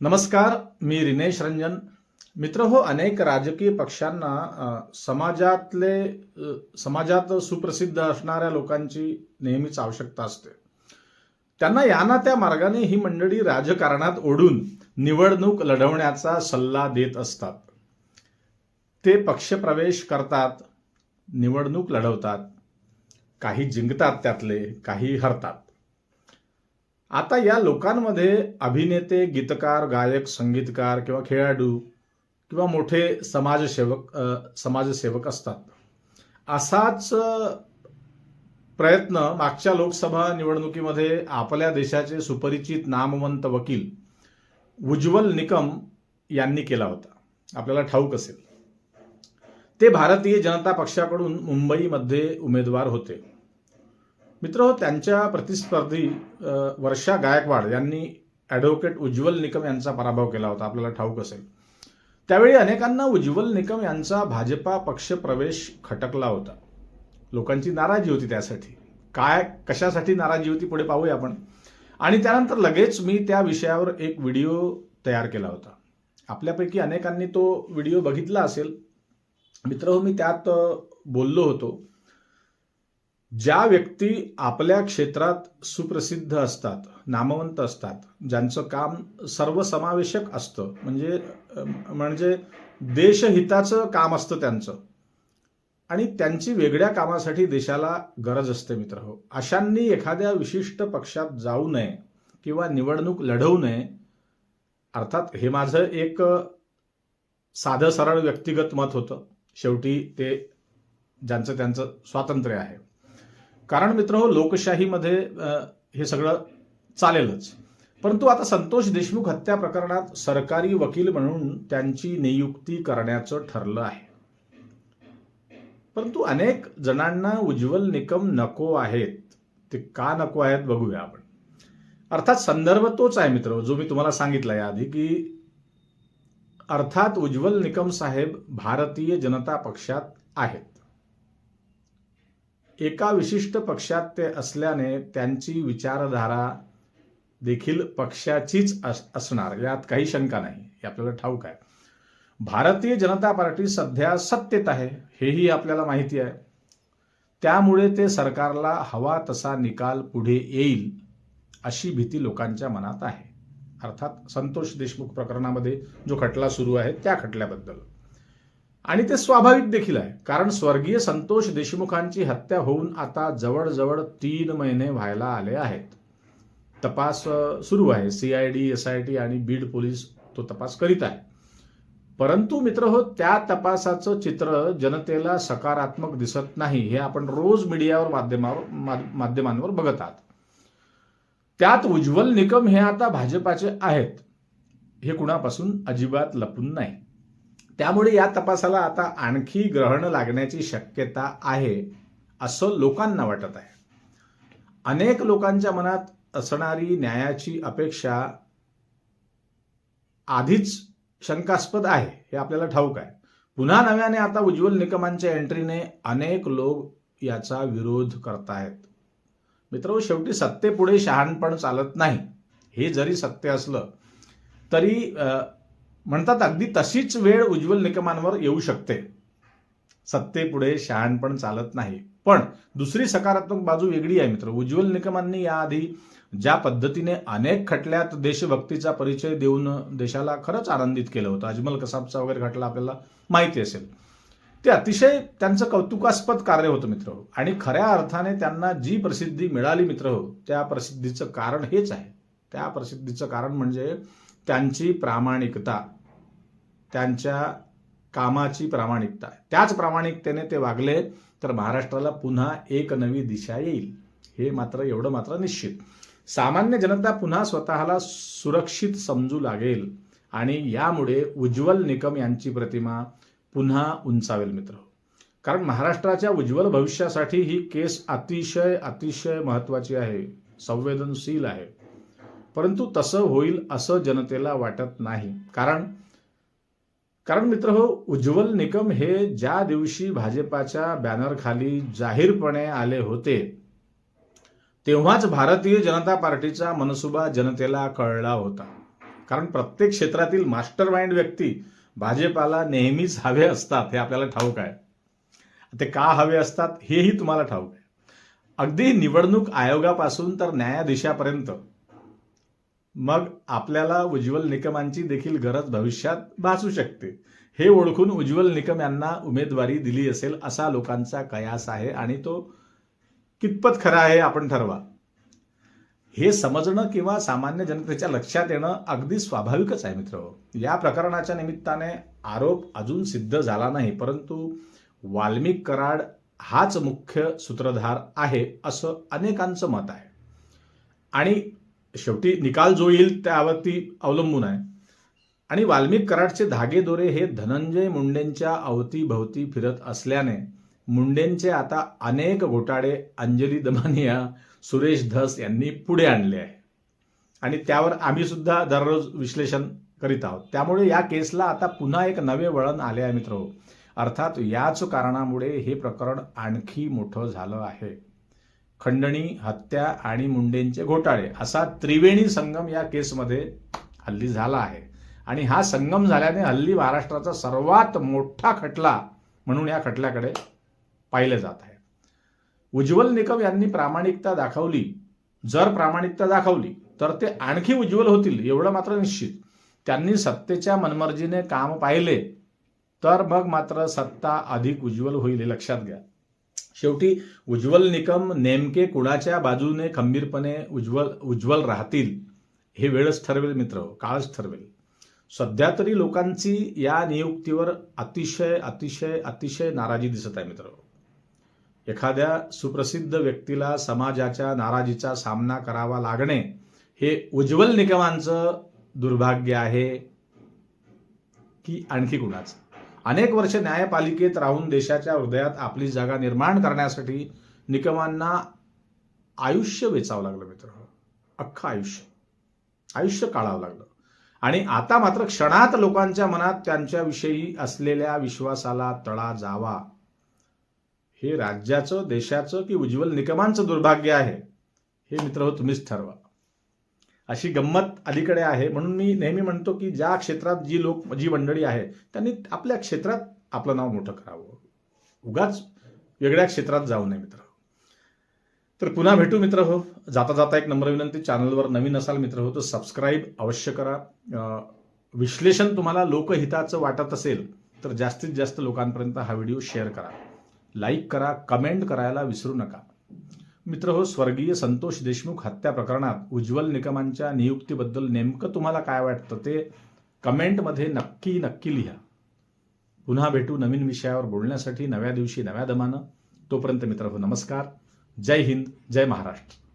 नमस्कार मी रिनेश रंजन. मित्र हो अनेक राजकीय पक्षांना समाजातले समाजात सुप्रसिद्ध असणाऱ्या लोकांची नेहमीच आवश्यकता असते. त्यांना या ना त्या मार्गाने ही मंडळी राजकारणात ओढून निवडणूक लढवण्याचा सल्ला देत असतात. ते पक्षप्रवेश करतात निवडणूक लढवतात. काही जिंकतात त्यातले काही हरतात. आता या लोकांमध्ये अभिनेते गीतकार गायक संगीतकार किंवा खेळाडू किंवा मोठे समाजसेवक समाजसेवक असतात. असाच प्रयत्न मागच्या लोकसभा निवडणुकीमध्ये आपल्या देशाचे सुपरिचित नामवंत वकील उज्ज्वल निकम यांनी केला होता. आपल्याला ठाऊक असेल. ते भारतीय जनता पक्षाकडून मुंबईमध्ये उमेदवार होते. मित्र हो त्यांच्या प्रतिस्पर्धी वर्षा गायकवाड यांनी ॲडव्होकेट उज्ज्वल निकम यांचा पराभव केला होता. आपल्याला ठाऊक असेल. त्यावेळी अनेकांना उज्ज्वल निकम यांचा भाजपा पक्ष प्रवेश खटकला होता. लोकांची नाराजी होती त्यासाठी. काय कशासाठी नाराजी होती पुढे पाहूया आपण. आणि त्यानंतर लगेच मी त्या विषयावर एक व्हिडिओ तयार केला होता. आपल्यापैकी अनेकांनी तो व्हिडिओ बघितला असेल. मित्र हो मी त्यात बोललो होतो. ज्या व्यक्ती आपल्या क्षेत्रात सुप्रसिद्ध असतात नामवंत असतात ज्यांचं काम सर्वसमावेशक असतं म्हणजे म्हणजे देशहिताचं काम असतं त्यांचं आणि त्यांची वेगळ्या कामासाठी देशाला गरज असते मित्र हो. अशांनी एखाद्या विशिष्ट पक्षात जाऊ नये किंवा निवडणूक लढवू नये अर्थात हे माझं एक साधं सरळ व्यक्तिगत मत होतं. शेवटी ते ज्यांचं त्यांचं स्वातंत्र्य आहे. कारण मित्र हो लोकशाहीमध्ये हे सगळं चालेलच. परंतु आता संतोष देशमुख हत्या प्रकरणात सरकारी वकील म्हणून त्यांची नियुक्ती करण्याचं ठरलं आहे. परंतु अनेक जणांना उज्ज्वल निकम नको आहेत. ते का नको आहेत बघूया आपण. अर्थात संदर्भ तोच आहे मित्र हो, जो मी तुम्हाला सांगितला याआधी की अर्थात उज्ज्वल निकम साहेब भारतीय जनता पक्षात आहेत. एका विशिष्ट पक्षात ते असल्याने त्यांची विचारधारा देखील पक्षाचीच अस- असणार. यात काही शंका नाही. हे आपल्याला ठाऊक आहे. भारतीय जनता पार्टी सध्या सत्तेत आहे. हेही आपल्याला माहिती आहे. त्यामुळे ते सरकारला हवा तसा निकाल पुढे येईल अशी भीती लोकांच्या मनात आहे. अर्थात संतोष देशमुख प्रकरणामध्ये जो खटला सुरू आहे त्या खटल्याबद्दल. आणि ते स्वाभाविक देखील आहे. कारण स्वर्गीय संतोष देशमुखांची हत्या होऊन आता जवळजवळ तीन महिने व्हायला आले आहेत. तपास सुरू आहे. सीआयडी एसआयटी आणि बीड पोलीस तो तपास करीत आहे. परंतु मित्र हो त्या तपासाचं चित्र जनतेला सकारात्मक दिसत नाही हे आपण रोज मीडियावर माध्यमावर माध्यमांवर बघत आहात. त्यात उज्ज्वल निकम हे आता भाजपाचे आहेत. हे कुणापासून? अजिबात लपून नाही. त्यामुळे या तपासाला आता आणखी ग्रहण लागण्याची शक्यता आहे असं लोकांना वाटत आहे. अनेक लोकांच्या मनात असणारी न्यायाची अपेक्षा आधीच शंकास्पद आहे हे आपल्याला ठाऊक आहे. पुन्हा नव्याने आता उज्ज्वल निकमांच्या एंट्रीने अनेक लोक याचा विरोध करतायत. मित्र शेवटी सत्तेपुढे शहाणपण चालत नाही हे जरी सत्य असलं तरी म्हणतात अगदी तशीच वेळ उज्ज्वल निकमांवर येऊ शकते. सत्तेपुढे शहाणपण चालत नाही. पण दुसरी सकारात्मक बाजू वेगळी आहे मित्र. उज्ज्वल निकमांनी याआधी ज्या पद्धतीने अनेक खटल्यात देशभक्तीचा परिचय देऊन देशाला खरंच आनंदित केलं होतं. अजमल कसाबचा वगैरे खटला आपल्याला माहिती असेल. ते अतिशय त्यांचं कौतुकास्पद कार्य होतं मित्र. आणि खऱ्या अर्थाने त्यांना जी प्रसिद्धी मिळाली मित्र हो त्या प्रसिद्धीचं कारण हेच आहे. त्या प्रसिद्धीचं कारण म्हणजे त्यांची प्रामाणिकता. त्यांच्या कामाची प्रामाणिकता त्याच प्रामाणिकतेने ते वागले तर महाराष्ट्राला पुन्हा एक नवी दिशा येईल. हे मात्र एवढं मात्र निश्चित. सामान्य जनता पुन्हा स्वतःला सुरक्षित समजू लागेल आणि यामुळे उज्ज्वल निकम यांची प्रतिमा पुन्हा उंचावेल मित्र. कारण महाराष्ट्राच्या उज्ज्वल भविष्यासाठी ही केस अतिशय अतिशय महत्वाची आहे संवेदनशील आहे. परंतु तसं होईल असं जनतेला वाटत नाही. कारण कारण मित्र हो उज्ज्वल निकम हे ज्या दिवशी भाजपाच्या बॅनरखाली जाहीरपणे आले होते तेव्हाच भारतीय जनता पार्टीचा मनसुबा जनतेला कळला होता. कारण प्रत्येक क्षेत्रातील मास्टर माइंड व्यक्ती भाजपाला नेहमीच हवे असतात हे आपल्याला ठाऊक आहे. ते का हवे असतात हेही तुम्हाला ठाऊक आहे. अगदी निवडणूक आयोगापासून तर न्यायाधीशापर्यंत मग आपल्याला उज्ज्वल निकमांची देखील गरज भविष्यात भासू शकते. हे ओळखून उज्ज्वल निकम यांना उमेदवारी दिली असेल असा लोकांचा कयास आहे आणि तो कितपत खरा आहे आपण ठरवा. हे समजणं किंवा सामान्य जनतेच्या लक्षात येणं अगदी स्वाभाविकच आहे मित्र. या प्रकरणाच्या निमित्ताने आरोप अजून सिद्ध झाला नाही परंतु वाल्मिक कराड हाच मुख्य सूत्रधार आहे असं अनेकांचं मत आहे. आणि शेवटी निकाल जो येईल त्यावरती अवलंबून आहे. आणि वाल्मिक कराडचे धागेदोरे हे धनंजय मुंडेंच्या अवतीभवती फिरत असल्याने मुंडेंचे आता अनेक घोटाळे अंजली दमानिया सुरेश धस यांनी पुढे आणले आहे. आणि त्यावर आम्ही सुद्धा दररोज विश्लेषण करीत आहोत. त्यामुळे या केसला आता पुन्हा एक नवे वळण आले आहे मित्र हो. अर्थात याच कारणामुळे हे प्रकरण आणखी मोठं झालं आहे. खंडणी हत्या आणि मुंडेंचे घोटाळे असा त्रिवेणी संगम या केसमध्ये हल्ली झाला आहे. आणि हा संगम झाल्याने हल्ली महाराष्ट्राचा सर्वात मोठा खटला म्हणून या खटल्याकडे पाहिले जात आहे. उज्ज्वल निकम यांनी प्रामाणिकता दाखवली. जर प्रामाणिकता दाखवली तर ते आणखी उज्ज्वल होतील एवढं मात्र निश्चित. त्यांनी सत्तेच्या मनमर्जीने काम पाहिले तर मग मात्र सत्ता अधिक उज्ज्वल होईल हे लक्षात घ्या. शेवटी उज्ज्वल निकम नेमके कुणाच्या बाजूने खंबीरपणे उज्ज्वल उज्ज्वल राहतील हे वेळच ठरवेल मित्र काळच ठरवेल. सध्या तरी लोकांची या नियुक्तीवर अतिशय अतिशय अतिशय नाराजी दिसत आहे मित्र. एखाद्या सुप्रसिद्ध व्यक्तीला समाजाच्या नाराजीचा सामना करावा लागणे हे उज्ज्वल निकमांचं दुर्भाग्य आहे की आणखी कुणाचं? अनेक वर्ष न्यायपालिकेत राहून देशाच्या हृदयात आपली जागा निर्माण करण्यासाठी निकमांना आयुष्य वेचावं लागलं मित्र. अख्खं आयुष्य. आयुष्य काढावं लागलं. आणि आता मात्र क्षणात लोकांच्या मनात त्यांच्याविषयी असलेल्या विश्वासाला तळा जावा. हे राज्याचं देशाचं की उज्ज्वल निकमांचं दुर्भाग्य आहे हे मित्र हो तुम्हीच ठरवा. अशी गंमत अलीकडे आहे. म्हणून मी नेहमी म्हणतो की ज्या क्षेत्रात जी लोक जी मंडळी आहे त्यांनी आपल्या क्षेत्रात आपलं नाव मोठं करावं. उगाच वेगळ्या क्षेत्रात जाऊ नये मित्र. तर पुन्हा भेटू मित्र हो. जाता जाता एक नम्र विनंती चॅनलवर नवीन असाल मित्र हो तर सबस्क्राईब अवश्य करा. विश्लेषण तुम्हाला लोकहिताचं वाटत असेल तर जास्तीत जास्त लोकांपर्यंत हा व्हिडिओ शेअर करा. लाईक करा कमेंट करायला विसरू नका. मित्र हो स्वर्गीय संतोष देशमुख हत्या प्रकरणात उज्ज्वल निकमांच्या नियुक्तीबद्दल नेमकं तुम्हाला काय वाटतं ते कमेंटमध्ये नक्की नक्की लिहा. पुन्हा भेटू नवीन विषयावर बोलण्यासाठी नव्या दिवशी नव्या दमानं. तोपर्यंत मित्र हो नमस्कार. जय हिंद जय महाराष्ट्र.